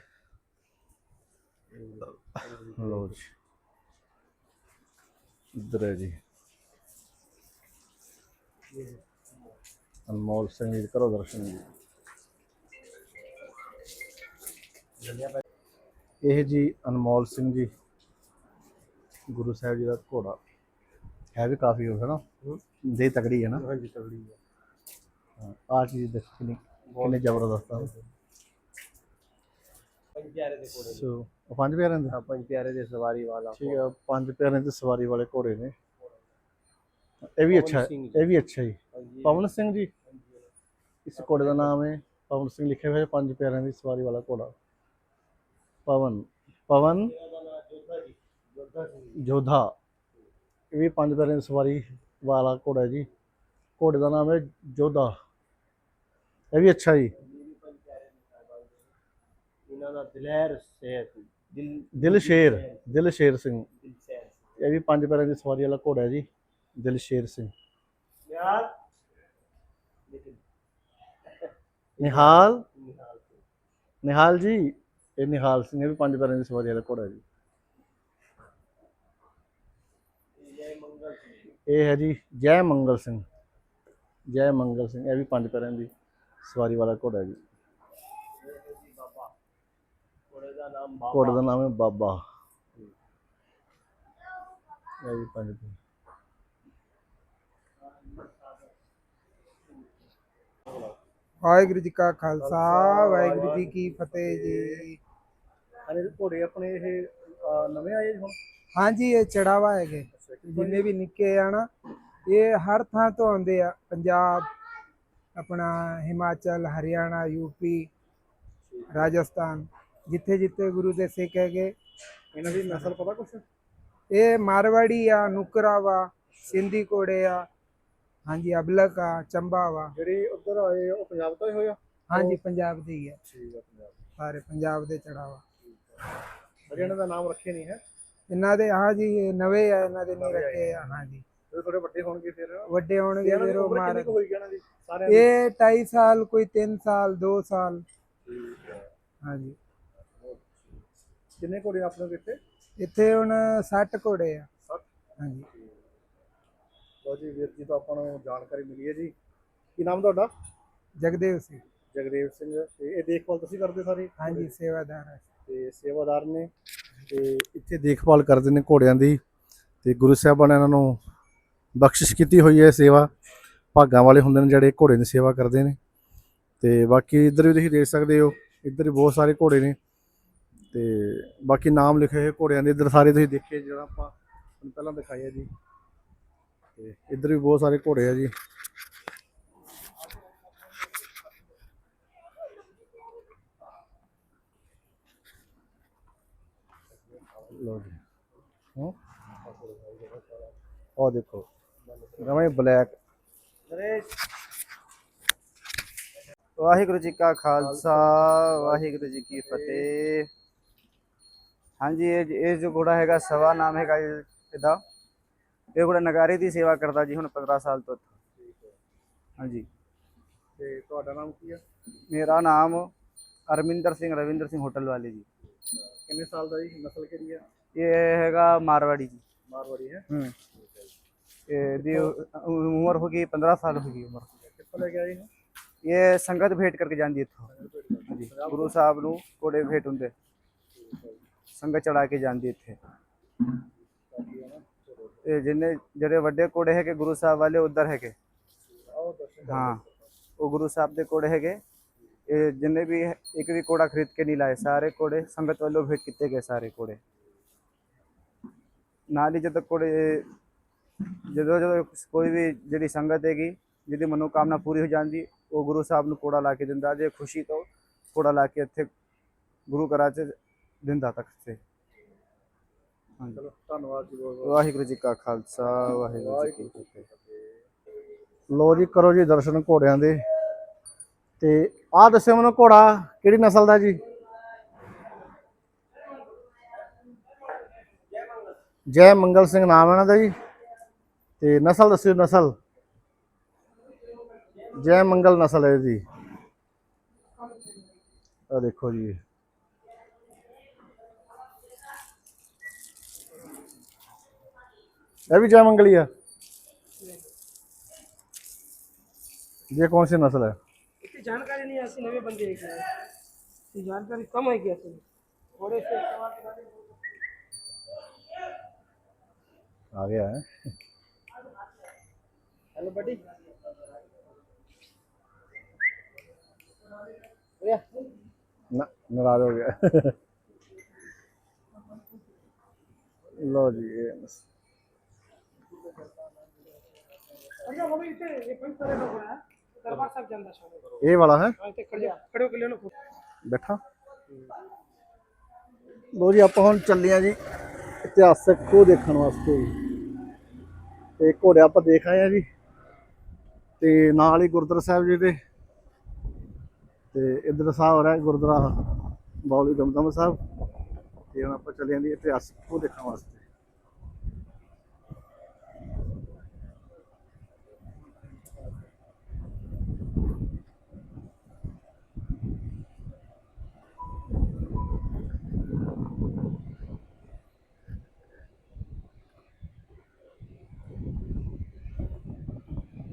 ਲਓ ਜੀ। ਇੱਧਰ ਹੈ ਜੀ। ਅਨਮੋਲ ਸਿੰਘ ਜੀ ਕਰੋ ਦਰਸ਼ਨ ਜੀ। ਇਹ ਜੀ ਅਨਮੋਲ ਸਿੰਘ ਜੀ ਗੁਰੂ ਸਾਹਿਬ ਜੀ ਦਾ ਘੋੜਾ। ਹੈ ਵੀ ਕਾਫੀ ਹੋ ਹੈ ਨਾ? ਦੇ ਤਕੜੀ ਹੈ ਨਾ? ਹਾਂਜੀ ਤਗੜੀ ਹੈ। ਆ ਚੀਜ਼ ਦੇਖ ਕਿੰਨੀ ਕਿੰਨੇ ਜ਼ਬਰਦਸਤ ਆ। ਪੰਜ ਪਿਆਰੇ ਦੇ ਘੋੜੇ ਨੇ। ਸੋ ਉਹ ਪੰਜ ਪਿਆਰਿਆਂ ਦੇ? ਹਾਂ ਪੰਜ ਪਿਆਰੇ ਦੇ ਸਵਾਰੀ ਵਾਲਾ ਠੀਕ ਆ ਪੰਜ ਪਿਆਰਿਆਂ ਦੀ ਸਵਾਰੀ ਵਾਲੇ ਘੋੜੇ ਨੇ। ਇਹ ਵੀ ਅੱਛਾ ਹੈ। ਇਹ ਵੀ ਅੱਛਾ ਜੀ। ਹਾਂਜੀ ਪਵਨ ਸਿੰਘ ਜੀ? ਇਸ ਘੋੜੇ ਦਾ ਨਾਮ ਹੈ ਪਵਨ ਸਿੰਘ ਲਿਖਿਆ ਹੋਇਆ ਹੈ, ਪੰਜ ਪਿਆਰਿਆਂ ਦੀ ਸਵਾਰੀ ਵਾਲਾ ਘੋੜਾ। ਪਵਨ ਪਵਨ ਜੋਧਾ ਇਹ ਵੀ ਪੰਜ ਪੈਰਾਂ ਦੀ ਸਵਾਰੀ ਵਾਲਾ ਘੋੜਾ ਹੈ ਜੀ। ਘੋੜੇ ਦਾ ਨਾਮ ਹੈ ਜੋਧਾ। ਇਹ ਵੀ ਅੱਛਾ ਜੀ। ਇਹਨਾਂ ਦਾ ਦਿਲਹਿਰ ਸ਼ੇਰ ਦਿਲ ਦਿਲ ਸ਼ੇਰ ਦਿਲ ਸ਼ੇਰ ਸਿੰਘ। ਇਹ ਵੀ ਪੰਜ ਪੈਰਾਂ ਦੀ ਸਵਾਰੀ ਵਾਲਾ ਘੋੜਾ ਹੈ ਜੀ ਦਿਲ ਸ਼ੇਰ ਸਿੰਘ। ਯਾਰ ਲੇਕਿਨ ਨਿਹਾਲ? ਨਿਹਾਲ ਸਿੰਘ। ਨਿਹਾਲ ਜੀ ਇਹ ਨਿਹਾਲ ਸਿੰਘ ਇਹ ਵੀ ਪੰਜ ਪੈਰਾਂ ਦੀ ਸਵਾਰੀ ਵਾਲਾ ਘੋੜਾ ਹੈ ਜੀ ਮੰਗਲ ਸਿੰਘ। ਇਹ ਹੈ ਜੀ ਜੈ ਮੰਗਲ ਸਿੰਘ। ਜੈ ਮੰਗਲ ਸਿੰਘ ਇਹ ਵੀ ਪੰਜ ਪੈਰਾਂ ਦੀ ਸਵਾਰੀ ਵਾਲਾ ਘੋੜਾ ਹੈ ਜੀ ਇਹ ਹੈ ਜੀ ਬਾਬਾ ਘੋੜੇ ਦਾ ਨਾਮ ਬਾਬਾ। ਘੋੜੇ ਦਾ ਨਾਮ ਹੈ ਬਾਬਾ। ਇਹ ਵੀ ਪੰਜ ਪੈਰ ਵਾਹਿਗੁਰੂ ਜੀ ਕਾ ਖਾਲਸਾ ਵਾਹਿਗੁਰੂ ਜੀ ਕੀ ਫਤਿਹ ਜੀ। ਅਰੇ ਘੋੜੇ ਆਪਣੇ ਇਹ ਅਹ, ਨਵੇਂ ਆਏ ਜੀ ਹੁਣ? ਹਾਂਜੀ ਇਹ ਚੜਾਵਾ ਹੈਗੇ। ਜਿੰਨੇ ਵੀ ਨਿੱਕੇ ਆ ਨਾ ਇਹ ਹਰ ਥਾਂ ਤੋਂ ਆਉਂਦੇ ਆ। ਪੰਜਾਬ ਆਪਣਾ ਹਿਮਾਚਲ ਹਰਿਆਣਾ ਯੂਪੀ ਰਾਜਸਥਾਨ। ਜਿੱਥੇ ਜਿੱਥੇ ਗੁਰੂ ਦੇ ਸਿੱਖ ਹੈਗੇ। ਇਹਨਾਂ ਦੀ ਨਸਲ ਪਤਾ ਕੁਛ? ਇਹ ਮਾਰਵਾੜੀ ਆ ਨੁਕਰਾ ਵਾ ਸਿੰਧੀ ਕੋੜੇ ਆ ਹਾਂਜੀ ਅਬਲਕ ਆ ਚੰਬਾ ਵਾ ਜਿਹੜੇ ਉੱਧਰ ਆਏ ਉਹ ਪੰਜਾਬ ਤੋਂ ਹੀ ਹੋਇਆ ਹਾਂਜੀ ਪੰਜਾਬ ਦੇ ਹੀ ਆ। ਠੀਕ ਹੈ ਪੰਜਾਬ ਸਾਰੇ ਪੰਜਾਬ ਦੇ ਚੜਾਵਾ। ਹਰਿਆਣਾ ਦਾ ਨਾਮ ਰੱਖੇ ਨਹੀਂ ਹੈ? ਇਹਨਾਂ ਦੇ ਹਾਂਜੀ ਇਹ ਨਵੇਂ ਆ ਇਹਨਾਂ ਦੇ ਨਹੀਂ ਰੱਖੇ ਆ ਹਾਂਜੀ ਜਦੋਂ ਥੋੜੇ ਵੱਡੇ ਹੋਣਗੇ ਫਿਰ? ਵੱਡੇ ਹੋਣਗੇ ਇਹਨਾਂ ਦੀ ਫਿਰ ਉਹ ਉਮਰ ਮਾਰ ਕਿੰਨੀ ਕੁ ਹੋਈ ਇਹਨਾਂ ਦੀ? ਸਾਰਿਆਂ ਦੀ? ਇਹ 2.5 ਸਾਲ ਕੋਈ 3 ਸਾਲ 2 ਸਾਲ। ਹਾਂਜੀ ਕਿੰਨੇ ਘੋੜੇ ਆਪਣੇ ਕੋਲ ਇੱਥੇ? ਇੱਥੇ ਹੁਣ 60 ਘੋੜੇ ਆ। 60 ਹਾਂਜੀ। ਲੋ ਜੀ ਵੀਰ ਜੀ ਤੋਂ ਆਪਾਂ ਨੂੰ ਜਾਣਕਾਰੀ ਮਿਲੀ ਹੈ ਜੀ। ਕੀ ਨਾਮ ਤੁਹਾਡਾ? ਜਗਦੇਵ ਸਿੰਘ। ਜਗਦੇਵ ਸਿੰਘ। ਤੇ ਇਹ ਦੇਖਭਾਲ ਤੁਸੀਂ ਕਰਦੇ ਸਾਰੇ? ਹਾਂਜੀ ਸੇਵਾਦਾਰ ਹੈ ਤੇ ਸੇਵਾਦਾਰ ਨੇ। ਤੇ ਇੱਥੇ ਦੇਖਭਾਲ ਕਰਦੇ ਨੇ ਘੋੜਿਆਂ ਦੀ। ਤੇ ਗੁਰੂ ਸਾਹਿਬਾਨ ਨੇ ਇਹਨਾਂ ਨੂੰ ਬਖਸ਼ਿਸ਼ ਕੀਤੀ ਹੋਈ ਹੈ ਸੇਵਾ। ਭਾਗਾਂ ਵਾਲੇ ਹੁੰਦੇ ਨੇ ਜਿਹੜੇ ਘੋੜੇ ਦੀ ਸੇਵਾ ਕਰਦੇ ਨੇ। ਤੇ ਬਾਕੀ ਇੱਧਰ ਵੀ ਤੁਸੀਂ ਦੇਖ ਸਕਦੇ ਹੋ ਇੱਧਰ ਬਹੁਤ ਸਾਰੇ ਘੋੜੇ ਨੇ। ਤੇ ਬਾਕੀ ਨਾਮ ਲਿਖੇ ਹੋਏ ਘੋੜਿਆਂ ਦੇ ਇੱਧਰ ਸਾਰੇ ਤੁਸੀਂ ਦੇਖੇ ਜਿਹੜਾ ਆਪਾਂ ਪਹਿਲਾਂ ਦਿਖਾਇਆ ਜੀ। ਤੇ ਇੱਧਰ ਵੀ ਬਹੁਤ ਸਾਰੇ ਘੋੜੇ ਆ ਜੀ। ਲੋ ਜੀ। ਹਾਂ। ਉਹ ਦੇਖੋ। ਨਵੇਂ ਬਲੈਕ। ਵਾਹਿਗੁਰੂ ਜੀ ਕਾ ਖਾਲਸਾ, ਵਾਹਿਗੁਰੂ ਜੀ ਕੀ ਫਤਿਹ। ਹਾਂਜੀ ਇਹ ਇਹ ਜੋ ਘੋੜਾ ਹੈਗਾ ਸਵਾ ਨਾਮ ਹੈਗਾ ਇਹ- ਇਹਦਾ। ਇਹ ਘੋੜਾ ਨਗਾਰੇ ਦੀ ਸੇਵਾ ਕਰਦਾ ਜੀ ਹੁਣ 15 ਸਾਲ ਤੋਂ ਹਾਂਜੀ। ਤੇ ਤੁਹਾਡਾ ਨਾਮ ਕੀ ਹੈ? ਮੇਰਾ ਨਾਮ ਅਰਮਿੰਦਰ ਸਿੰਘ ਰਵਿੰਦਰ ਸਿੰਘ ਹੋਟਲ ਵਾਲੇ ਜੀ। ਕਿੰਨੇ ਸਾਲ ਦਾ ਜੀ? ਨਸਲ ਕਿਹੜੀ ਹੈ? ਇਹ ਹੈਗਾ ਮਾਰਵਾੜੀ ਜੀ। ਮਾਰਵਾੜੀ ਹੈ? ਹੂੰ। ਇਹਦੀ ਉਮਰ ਹੋ ਗਈ 15 ਸਾਲ ਹੋ ਗਈ ਉਮਰ। ਕਿੱਥੋਂ ਲੈ ਕੇ ਆਏ ਨੇ ਇਹ ਸੰਗਤ ਭੇਟ ਕਰਕੇ ਜਾਂਦੀ ਇੱਥੋਂ। ਗੁਰੂ ਸਾਹਿਬ ਨੂੰ ਘੋੜੇ ਭੇਟ ਹੁੰਦੇ। ਸੰਗਤ ਚੜਾ ਕੇ ਜਾਂਦੀ ਇੱਥੇ। ਤੇ ਜਿੰਨੇ ਜਿਹੜੇ ਵੱਡੇ ਘੋੜੇ ਹੈਗੇ ਗੁਰੂ ਸਾਹਿਬ ਵਾਲੇ ਉਧਰ ਹੈਗੇ। ਹਾਂ ਉਹ ਗੁਰੂ ਸਾਹਿਬ ਦੇ ਘੋੜੇ ਹੈਗੇ। ਇਹ ਜਿੰਨੇ ਵੀ ਇੱਕ ਵੀ ਘੋੜਾ ਖਰੀਦ ਕੇ ਨਹੀਂ ਲਾਏ ਸਾਰੇ ਘੋੜੇ ਸੰਗਤ ਵੱਲੋਂ ਭੇਟ ਕੀਤੇ ਗਏ ਸਾਰੇ ਘੋੜੇ ਨਾਲ ਹੀ ਜਦੋਂ ਘੋੜੇ ਜਦੋਂ ਜਦੋਂ ਕੋਈ ਵੀ ਜਿਹੜੀ ਸੰਗਤ ਹੈਗੀ ਜਿਹਦੀ ਮਨੋਕਾਮਨਾ ਪੂਰੀ ਹੋ ਜਾਂਦੀ ਉਹ ਗੁਰੂ ਸਾਹਿਬ ਨੂੰ ਘੋੜਾ ਲਾ ਕੇ ਦਿੰਦਾ ਜੇ ਖੁਸ਼ੀ ਤੋਂ ਘੋੜਾ ਲਾ ਕੇ ਇੱਥੇ ਗੁਰੂ ਘਰਾਂ 'ਚ ਦਿੰਦਾ ਤੱਕ ਤੇ ਹਾਂਜੀ। ਚਲੋ ਧੰਨਵਾਦ ਜੀ ਬਹੁਤ ਬਹੁਤ। ਵਾਹਿਗੁਰੂ ਜੀ ਕਾ ਖਾਲਸਾ ਵਾਹਿਗੁਰੂ ਜੀ ਕੀ ਫਤਿਹ। ਲੋ ਜੀ ਕਰੋ ਜੀ ਦਰਸ਼ਨ ਘੋੜਿਆਂ ਦੇ। ਤੇ ਆਹ ਦੱਸਿਓ ਮੈਨੂੰ ਘੋੜਾ ਕਿਹੜੀ ਨਸਲ ਦਾ ਜੀ? ਜੈ ਮੰਗਲ ਸਿੰਘ ਨਾਮ ਹੈ ਇਹਨਾਂ ਦਾ ਜੀ। ਤੇ ਨਸਲ ਦੱਸਿਓ ਨਸਲ। ਜੈ ਮੰਗਲ ਨਸਲ ਹੈ ਜੀ ਆ ਦੇਖੋ ਜੀ। ये भी जय मंगली है ये कौन सी नस्ल है? इसकी जानकारी नहीं ऐसी नवे बंदे है। जानकारी कम है क्या असल घोड़े से आ गया है। Hello buddy. ना नाराज़ हो गया। लो जी ਇਹ ਵਾਲਾ ਹੈ? ਬੈਠਾ। ਲੋ ਜੀ ਆਪਾਂ ਹੁਣ ਚੱਲੇ ਆ ਜੀ ਇਤਿਹਾਸਕ ਖੂਹ ਦੇਖਣ ਵਾਸਤੇ। ਤੇ ਘੋੜੇ ਆਪਾਂ ਦੇਖ ਆਏ ਆ ਜੀ। ਤੇ ਨਾਲ ਹੀ ਗੁਰਦੁਆਰਾ ਸਾਹਿਬ ਜੀ ਦੇ। ਤੇ ਇਧਰ ਸਾਹ ਹੋ ਰਿਹਾ ਗੁਰਦੁਆਰਾ ਬੌਲੀ ਦਮਦਮ ਸਾਹਿਬ। ਤੇ ਹੁਣ ਆਪਾਂ ਚੱਲੇ ਆਂ ਜੀ ਇਤਿਹਾਸਕ ਖੂਹ ਦੇਖਣ ਵਾਸਤੇ।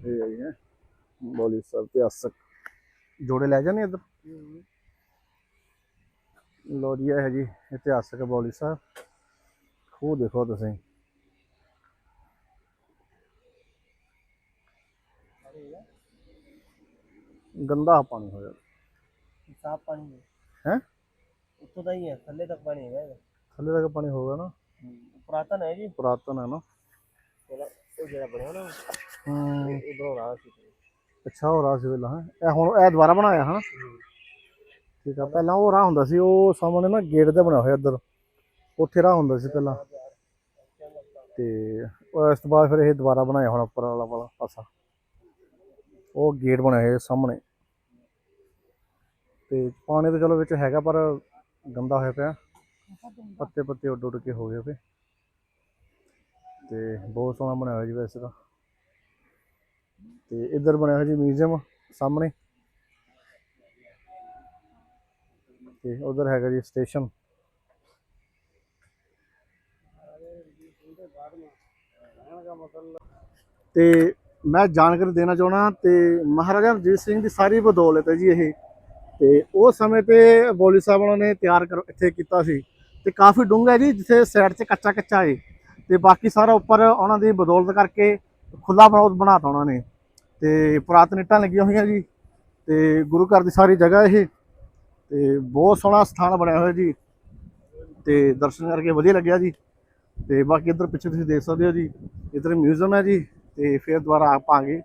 ਇਹ ਆਈ ਹੈ। ਬੌਲੀ ਸਾਹਿਬ ਇਤਿਹਾਸਕ ਜੋੜੇ ਲੈ ਜਾਣੇ ਇੱਧਰ? ਲੋ ਜੀ ਇਹ ਹੈ ਜੀ ਇਤਿਹਾਸਕ ਬੌਲੀ ਸਾਹਿਬ। ਖੂਹ ਦੇਖੋ ਤੁਸੀਂ। ਗੰਦਾ ਪਾਣੀ ਹੋਇਆ। ਸਾਫ਼ ਪਾਣੀ ਹੈ। ਉੱਥੋਂ ਦਾ ਹੀ ਹੈ ਥੱਲੇ ਤੱਕ ਪਾਣੀ ਹੈਗਾ। ਥੱਲੇ ਤੱਕ ਪਾਣੀ ਹੋਗਾ ਨਾ। ਪੁਰਾਤਨ ਹੈ ਜੀ। ਪੁਰਾਤਨ ਹੈ ਨਾ। ਚਲੋ ਉਹ ਜਿਹੜਾ ਬਣਿਆ ਨਾ। ਹੂੰ। ਇਧਰੋਂ ਰਾਹ ਸੀ ਅੱਛਾ ਉਹ ਰਾਹ ਸੀ ਵੇਲਾ ਹੈ। ਇਹ ਹੁਣ ਇਹ ਦੁਬਾਰਾ ਬਣਾਇਆ ਹਾਂ। ਠੀਕ ਆ ਪਹਿਲਾਂ ਉਹ ਰਾਹ ਹੁੰਦਾ ਸੀ ਉਹ ਸਾਹਮਣੇ ਨਾ ਗੇਟ ਤੇ ਬਣਿਆ ਹੋਇਆ ਇੱਧਰ। ਉੱਥੇ ਰਾਹ ਹੁੰਦਾ ਸੀ ਪਹਿਲਾਂ। ਤੇ ਇਸ ਤੋਂ ਬਾਅਦ ਫਿਰ ਇਹ ਦੁਬਾਰਾ ਬਣਾਇਆ ਹੁਣ ਉੱਪਰ ਵਾਲਾ ਵਾਲਾ ਪਾਸਾ। ਉਹ ਗੇਟ ਬਣਿਆ ਹੋਇਆ ਸਾਹਮਣੇ। ਤੇ ਪਾਣੀ ਤਾਂ ਚਲੋ ਵਿੱਚ ਹੈਗਾ ਪਰ ਗੰਦਾ ਹੋਇਆ ਪਿਆ। ਪੱਤੇ ਪੱਤੇ ਉੱਡ ਉੱਡ ਕੇ ਹੋ ਗਏ ਪਏ ਤੇ ਬਹੁਤ ਸੋਹਣਾ ਬਣਿਆ ਹੋਇਆ ਜੀ ਵੈਸੇ ਤਾਂ। ਤੇ ਇੱਧਰ ਬਣਿਆ ਹੋਇਆ ਜੀ ਮਿਊਜ਼ੀਅਮ ਸਾਹਮਣੇ। ਤੇ ਉਧਰ ਹੈਗਾ ਜੀ ਸਟੇਸ਼ਨ। ਤੇ ਮੈਂ ਜਾਣਕਾਰੀ ਦੇਣਾ ਚਾਹਣਾ ਤੇ ਮਹਾਰਾਜਾ ਰਣਜੀਤ ਸਿੰਘ ਦੀ ਸਾਰੀ ਬਦੌਲਤ ਹੈ ਜੀ ਇਹ। ਤੇ ਉਹ ਸਮੇਂ ਤੇ ਬੋਲੀ ਸਾਹਿਬ ਉਹਨਾਂ ਨੇ ਤਿਆਰ ਕਰ ਇੱਥੇ ਕੀਤਾ ਸੀ। ਤੇ ਕਾਫੀ ਡੂੰਘਾ ਹੈ ਜੀ, ਜਿੱਥੇ ਸਾਈਡ 'ਚ ਕੱਚਾ ਕੱਚਾ ਹੈ। ਤੇ ਬਾਕੀ ਸਾਰਾ ਉੱਪਰ ਉਹਨਾਂ ਦੀ ਬਦੌਲਤ ਕਰਕੇ ਖੁੱਲਾ ਬਣਾਉ ਬਣਾਤਾ ਉਹਨਾਂ ਨੇ। ਤੇ ਪੁਰਾਤਨ ਇੱਟਾਂ ਲੱਗੀਆਂ ਹੋਈਆਂ ਜੀ, ਤੇ ਗੁਰੂ ਘਰ ਦੀ ਸਾਰੀ ਜਗ੍ਹਾ ਇਹ, ਤੇ ਬਹੁਤ ਸੋਹਣਾ ਸਥਾਨ ਬਣਿਆ ਹੋਇਆ ਜੀ, ਤੇ ਦਰਸ਼ਨ ਕਰਕੇ ਵਧੀਆ ਲੱਗਿਆ ਜੀ, ਤੇ ਬਾਕੀ ਇੱਧਰ ਪਿੱਛੇ ਤੁਸੀਂ ਦੇਖ ਸਕਦੇ ਹੋ ਜੀ, ਇੱਧਰ ਮਿਊਜ਼ੀਅਮ ਹੈ ਜੀ, ਤੇ ਫਿਰ ਦੁਬਾਰਾ ਆਪਾਂ ਆ ਗਏ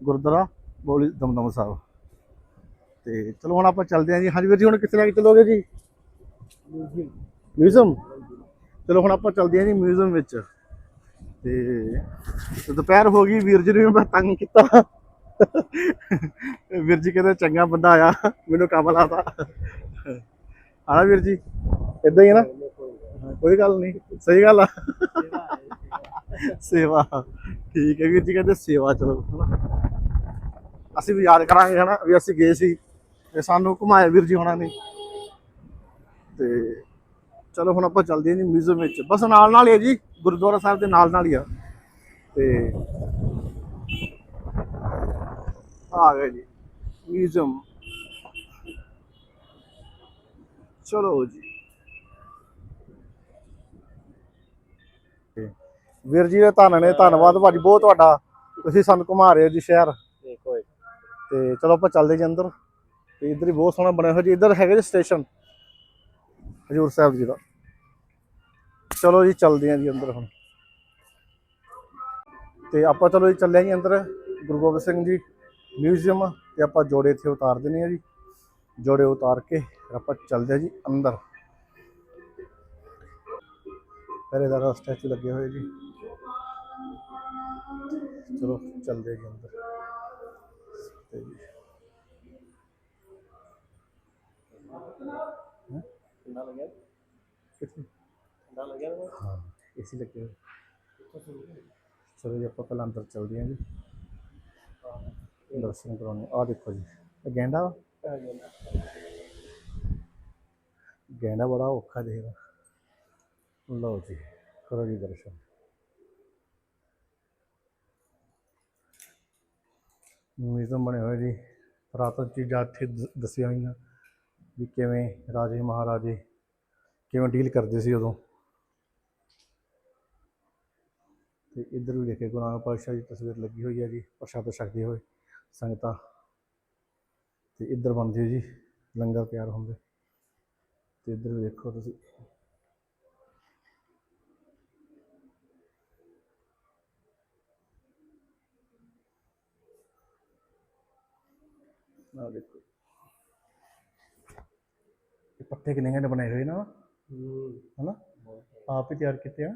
ਗੁਰਦੁਆਰਾ ਬੋਲੀ ਦਮਦਮ ਸਾਹਿਬ। ਤੇ ਚਲੋ ਹੁਣ ਆਪਾਂ ਚੱਲਦੇ ਹਾਂ ਜੀ, ਹਾਂਜੀ ਵੀਰ ਜੀ, ਹੁਣ ਕਿੱਥੇ ਲੈ ਕੇ ਚੱਲੋਗੇ ਜੀ? ਮਿਊਜ਼ੀਅਮ। ਚਲੋ ਹੁਣ ਆਪਾਂ ਚੱਲਦੇ ਹਾਂ ਜੀ ਮਿਊਜ਼ੀਅਮ ਵਿੱਚ। ਤੇ ਦੁਪਹਿਰ ਹੋ ਗਈ, ਵੀਰ ਜੀ ਨੇ ਮੈਂ ਤੰਗ ਕੀਤਾ। ਵੀਰ ਜੀ ਕਹਿੰਦੇ ਚੰਗਾ ਬੰਦਾ ਆਇਆ, ਮੈਨੂੰ ਕੰਮ ਲਾਤਾ। ਆਣਾ ਵੀਰ ਜੀ ਇਦਾਂ ਹੀ ਹੈ ਨਾ? ਕੋਈ ਗੱਲ ਨਹੀਂ, ਸਹੀ ਗੱਲ ਆ। ਸੇਵਾ, ਠੀਕ ਹੈ ਵੀਰ ਜੀ, ਕਹਿੰਦੇ ਸੇਵਾ ਚਲੋ। ਹਨਾ ਅਸੀਂ ਵੀ ਯਾਦ ਕਰਾਂਗੇ ਹਨਾ, ਵੀ ਅਸੀਂ ਗਏ ਸੀ ਤੇ ਸਾਨੂੰ ਘੁਮਾਇਆ ਵੀਰ ਜੀ ਹੋਣਾ ਨੇ। ਤੇ ਚਲੋ ਹੁਣ ਆਪਾਂ ਚੱਲਦੇ ਹਾਂ ਜੀ ਮਿਊਜ਼ੀਅਮ ਵਿੱਚ। ਬਸ ਨਾਲ ਨਾਲ ਹੀ ਹੈ ਜੀ ਗੁਰਦੁਆਰਾ ਸਾਹਿਬ ਦੇ ਨਾਲ ਨਾਲ ਹੀ ਆ। ਤੇ ਆ ਗਏ ਜੀ ਮਿਊਜ਼ੀਅਮ। ਚਲੋ ਜੀ। ਵੀਰ ਜੀ ਦੇ ਧੰਨ ਨੇ ਧੰਨਵਾਦ ਭਾਜੀ ਬਹੁਤ ਤੁਹਾਡਾ। ਤੁਸੀਂ ਸਾਨੂੰ ਘੁਮਾ ਰਹੇ ਹੋ ਜੀ ਸ਼ਹਿਰ। ਤੇ ਚਲੋ ਆਪਾਂ ਚੱਲਦੇ ਜੀ ਅੰਦਰ। ਤੇ ਇੱਧਰ ਹੀ ਬਹੁਤ ਸੋਹਣਾ ਬਣਿਆ ਹੋਇਆ ਜੀ। ਇੱਧਰ ਹੈਗਾ ਜੀ ਸਟੇਸ਼ਨ। ਹਜੂਰ ਸਾਹਿਬ ਜੀ ਦਾ। ਚਲੋ ਜੀ, ਚੱਲਦੇ ਹਾਂ ਜੀ ਅੰਦਰ ਹੁਣ। ਤੇ ਆਪਾਂ ਚਲੋ ਜੀ, ਚੱਲੇ ਹਾਂ ਜੀ ਅੰਦਰ। ਗੁਰੂ ਗੋਬਿੰਦ ਸਿੰਘ ਜੀ ਮਿਊਜ਼ੀਅਮ, ਤੇ ਆਪਾਂ ਜੋੜੇ ਇੱਥੇ ਉਤਾਰ ਦਿੰਦੇ ਹਾਂ ਜੀ। ਜੋੜੇ ਉਤਾਰ ਕੇ ਆਪਾਂ ਚੱਲਦੇ ਹਾਂ ਜੀ ਅੰਦਰ। ਪਹਿਰੇਦਾਰ ਸਟੈਚੂ ਲੱਗੇ ਹੋਏ ਜੀ। ਚਲੋ, ਚੱਲਦੇ ਜੀ ਅੰਦਰ। ਤੇ ਜੀ। ਠੰਡਾ ਲੱਗਿਆ? ਕਿੱਥੇ ਠੰਡਾ ਲੱਗਿਆ ਨਾ? ਹਾਂ ਏਸੀ ਲੱਗੇ ਹੋਏ। ਚਲੋ ਜੀ ਆਪਾਂ ਪਹਿਲਾਂ ਅੰਦਰ ਚੱਲਦੇ ਹਾਂ ਜੀ। ਦਰਸ਼ਨ ਕਰਾਉਣੇ। ਆ ਦੇਖੋ ਜੀ ਇਹ ਗੈਂਡਾ ਵਾ? ਗੈਂਡਾ। ਬੜਾ ਔਖਾ ਦੇਖਦਾ। ਲਓ ਜੀ ਕਰੋ ਜੀ ਦਰਸ਼ਨ। ਮਿਊਜ਼ੀਅਮ ਬਣੇ ਹੋਏ ਜੀ ਪੁਰਾਤਨ ਚੀਜ਼ਾਂ ਇੱਥੇ ਦ- ਦੱਸੀਆਂ ਹੋਈਆਂ। ਵੀ ਕਿਵੇਂ ਰਾਜੇ ਮਹਾਰਾਜੇ ਕਿਵੇਂ ਡੀਲ ਕਰਦੇ ਸੀ ਉਦੋਂ। ਤੇ ਇੱਧਰ ਵੀ ਦੇਖੇ ਗੁਰੂ ਨਾਨਕ ਪਾਤਸ਼ਾਹ ਦੀ ਤਸਵੀਰ ਲੱਗੀ ਹੋਈ ਹੈ ਜੀ, ਪ੍ਰਸ਼ਾਦ ਛਕਦੇ ਹੋਏ ਸੰਗਤਾਂ। ਤੇ ਇੱਧਰ ਬਣਦੇ ਜੀ, ਲੰਗਰ ਤਿਆਰ ਹੁੰਦੇ। ਤੇ ਇੱਧਰ ਵੀ ਦੇਖੋ ਤੁਸੀਂ। ਆ ਦੇਖੋ। ਪੱਠੇ ਕਿੰਨੇ ਘੰਟੇ ਬਣਾਏ ਹੋਏ ਨਾ ਹਨਾ? ਆਪ ਹੀ ਤਿਆਰ ਕੀਤੇ ਆ।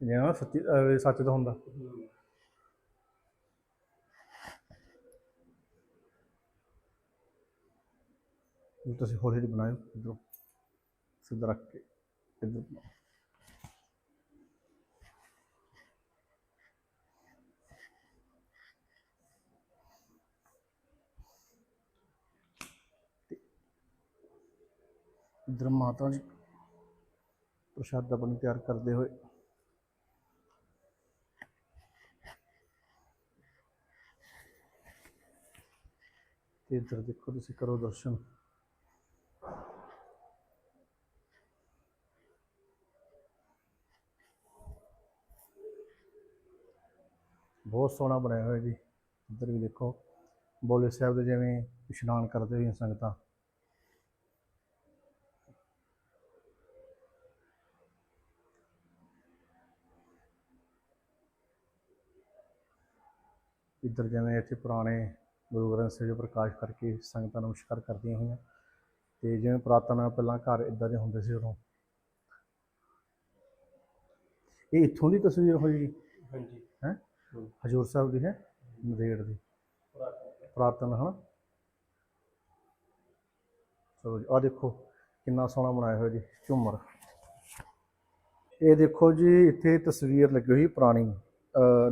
ਜਿਵੇਂ ਸੱਚੀ ਸੱਚ ਦਾ ਹੁੰਦਾ। ਤੁਸੀਂ ਹੋਰ ਹੌਲੀ ਬਣਾਇਓ ਇਧਰੋਂ। ਸਿੱਧਾ ਰੱਖ ਕੇ ਇਧਰ ਬਣਾਓ। ਇੱਧਰ ਮਾਤਾ ਜੀ, ਪ੍ਰਸ਼ਾਦਾ ਪਾਣੀ ਤਿਆਰ ਕਰਦੇ ਹੋਏ। ਤੇ ਇੱਧਰ ਦੇਖੋ ਤੁਸੀਂ ਕਰੋ ਦਰਸ਼ਨ। ਬਹੁਤ ਸੋਹਣਾ ਬਣਾਇਆ ਹੋਇਆ ਜੀ। ਇੱਧਰ ਵੀ ਦੇਖੋ, ਬੋਲੇ ਸਾਹਿਬ ਦੇ ਜਿਵੇਂ ਇਸ਼ਨਾਨ ਕਰਦੇ ਹੋਈਆਂ ਸੰਗਤਾਂ। ਇੱਧਰ ਜਿਵੇਂ ਇੱਥੇ ਪੁਰਾਣੇ ਗੁਰੂ ਗ੍ਰੰਥ ਸਾਹਿਬ ਪ੍ਰਕਾਸ਼ ਕਰਕੇ ਸੰਗਤਾਂ ਨਮਸਕਾਰ ਕਰਦੀਆਂ ਹੋਈਆਂ। ਤੇ ਜਿਵੇਂ ਪੁਰਾਤਨ ਪਹਿਲਾਂ ਘਰ ਇਦਾਂ ਦੇ ਹੁੰਦੇ ਸੀ ਉਦੋਂ। ਇਹ ਇੱਥੋਂ ਦੀ ਤਸਵੀਰ ਹੋਈ? ਹਾਂਜੀ। ਹੈ? ਹਜੂਰ ਸਾਹਿਬ ਦੀ ਹੈ? ਨਦੇੜ ਦੀ। ਪੁਰਾਤਨ ਹਨਾ? ਚਲੋ ਜੀ ਆਹ ਦੇਖੋ ਕਿੰਨਾ ਸੋਹਣਾ ਬਣਾਇਆ ਹੋਇਆ ਜੀ ਝੂਮਰ। ਇਹ ਦੇਖੋ ਜੀ ਇੱਥੇ ਤਸਵੀਰ ਲੱਗੀ ਹੋਈ ਪੁਰਾਣੀ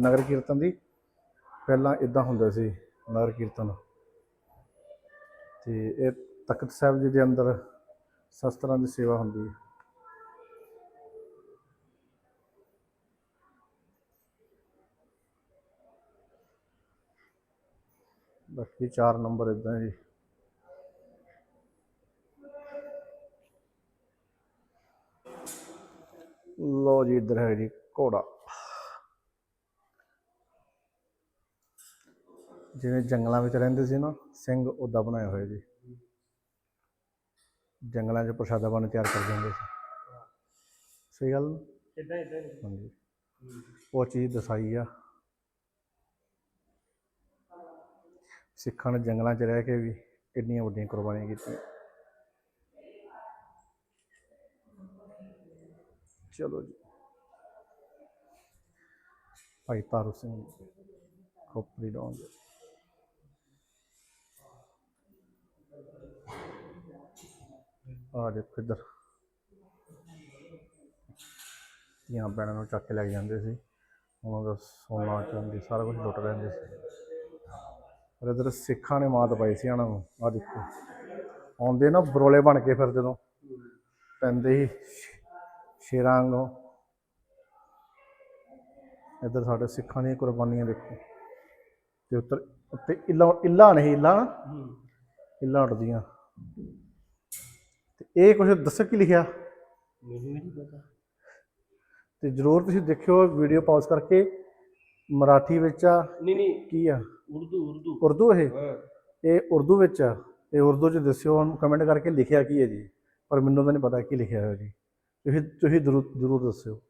ਨਗਰ ਕੀਰਤਨ ਦੀ। ਪਹਿਲਾਂ ਇਦਾਂ ਹੁੰਦਾ ਸੀ ਨਗਰ ਕੀਰਤਨ। ਤੇ ਇਹ ਤਖਤ ਸਾਹਿਬ ਜੀ ਦੇ ਅੰਦਰ ਸ਼ਸਤਰਾਂ ਦੀ ਸੇਵਾ ਹੁੰਦੀ ਹੈ। ਬਾਕੀ 4 ਨੰਬਰ ਇਦਾਂ ਜੀ। ਲੋ ਜੀ, ਇੱਧਰ ਹੈ ਜੀ ਘੋੜਾ। ਜਿਵੇਂ ਜੰਗਲਾਂ ਵਿੱਚ ਰਹਿੰਦੇ ਸੀ ਨਾ ਸਿੰਘ ਉਦਾਂ ਬਣਾਇਆ ਹੋਇਆ ਜੀ। ਜੰਗਲਾਂ 'ਚ ਪ੍ਰਸ਼ਾਦਾ ਪਾਣੀ ਤਿਆਰ ਕਰ ਜਾਂਦੇ ਸੀ। ਸਹੀ ਗੱਲ? ਇਦਾਂ ਇਦਾਂ ਹਾਂਜੀ। ਉਹ ਚੀਜ਼ ਦਸਾਈ ਆ। ਸਿੱਖਾਂ ਨੇ ਜੰਗਲਾਂ 'ਚ ਰਹਿ ਕੇ ਵੀ ਇੰਨੀਆਂ ਵੱਡੀਆਂ ਕੁਰਬਾਨੀਆਂ ਕੀਤੀਆਂ। ਚਲੋ ਜੀ। ਭਾਈ ਤਾਰੂ ਸਿੰਘ ਖੋਪਰੀ ਡਾਉਂਦੇ ਆ ਦੇਖੋ ਇੱਧਰ। ਧੀਆਂ ਭੈਣਾਂ ਨੂੰ ਚੱਕ ਕੇ ਲੈ ਜਾਂਦੇ ਸੀ। ਉਹਨਾਂ ਦਾ ਸੋਨਾ ਚਾਂਦੀ ਸਾਰਾ ਕੁਝ ਲੁੱਟ ਲੈਂਦੇ ਸੀ। ਪਰ ਇੱਧਰ ਸਿੱਖਾਂ ਨੇ ਮਾਤ ਪਾਈ ਸੀ ਇਹਨਾਂ ਨੂੰ। ਆ ਦੇਖੋ। ਆਉਂਦੇ ਨਾ ਬਰੋਲੇ ਬਣ ਕੇ ਫਿਰ ਜਦੋਂ ਪੈਂਦੇ ਹੀ ਸ਼ੇਰਾਂ ਵਾਂਗੋਂ। ਇੱਧਰ ਸਾਡੇ ਸਿੱਖਾਂ ਦੀਆਂ ਕੁਰਬਾਨੀਆਂ ਦੇਖੋ। ਤੇ ਉੱਤਰ ਉੱਤੇ ਇੱਲਾ ਇੱਲਾ ਨਹੀਂ ਇੱਲਾ ਨਾ? ਇੱਲਾ ਉੱਡਦੀਆਂ। ਇਹ ਕੁਝ ਦੱਸੋ ਕੀ ਲਿਖਿਆ? ਮੈਨੂੰ ਵੀ ਨਹੀਂ ਪਤਾ। ਤੇ ਜਰੂਰ ਤੁਸੀਂ ਦੇਖਿਓ ਵੀਡੀਓ ਪਾਜ਼ ਕਰਕੇ ਮਰਾਠੀ ਵਿੱਚ ਆ ਨਹੀਂ ਨਹੀਂ। ਕੀ ਆ? ਉਰਦੂ ਉਰਦੂ। ਉਰਦੂ ਇਹ? ਹਾਂ। ਇਹ ਉਰਦੂ ਵਿੱਚ ਆ। ਇਹ ਉਰਦੂ ਚ ਦੱਸਿਓ ਉਹਨੂੰ ਕਮੈਂਟ ਕਰਕੇ ਲਿਖਿਆ ਕੀ ਹੈ ਜੀ? ਪਰ ਮੈਨੂੰ ਤਾਂ ਨਹੀਂ ਪਤਾ ਕੀ ਲਿਖਿਆ ਹੋਇਆ ਜੀ। ਤੁਸੀਂ ਤੁਸੀਂ ਜ਼ਰੂਰ ਜ਼ਰੂਰ ਦੱਸਿਓ।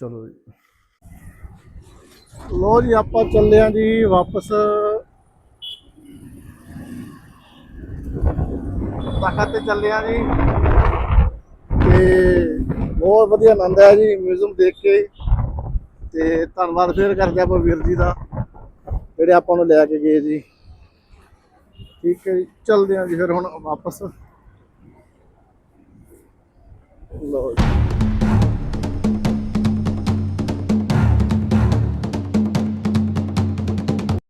ਚਲੋ ਜੀ। ਲੋ ਜੀ ਆਪਾਂ ਚੱਲੇ ਆਂ ਜੀ ਵਾਪਸ ਤਖਤ ਤੇ ਚੱਲੇ ਆਂ ਜੀ। ਤੇ ਬਹੁਤ ਵਧੀਆ ਆਨੰਦ ਆਇਆ ਜੀ ਮਿਊਜ਼ੀਅਮ ਦੇਖ ਕੇ। ਤੇ ਧੰਨਵਾਦ ਫੇਰ ਕਰਦੇ ਆਪਾਂ ਵੀਰ ਜੀ ਦਾ, ਜਿਹੜੇ ਆਪਾਂ ਨੂੰ ਲੈ ਕੇ ਗਏ ਜੀ। ਠੀਕ ਹੈ ਜੀ, ਚੱਲਦੇ ਆਂ ਜੀ ਫਿਰ ਹੁਣ ਵਾਪਸ। ਲਓ ਜੀ।